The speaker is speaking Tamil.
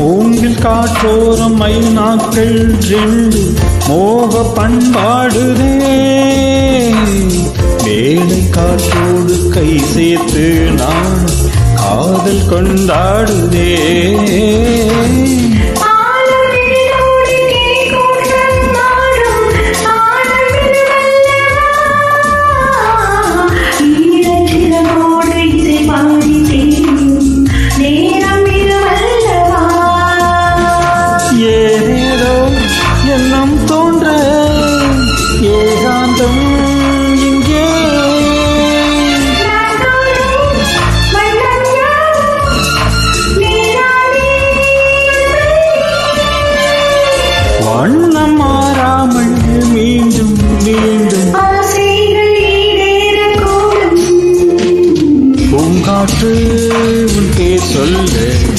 மூங்கில் காற்றோரம் மைனாக்கள் ரெண்டு மோக பண்பாடுதே. வேலை காற்றோடு கை சேர்த்து நான் காதல் கொண்டாடுதே. ஏதேதோ எண்ணம் தோன்ற ஏகாந்தம் இங்கே. வண்ணம் மாறாமல் மீண்டும் மீண்டும். பூங்காற்று உன் சொல்லு.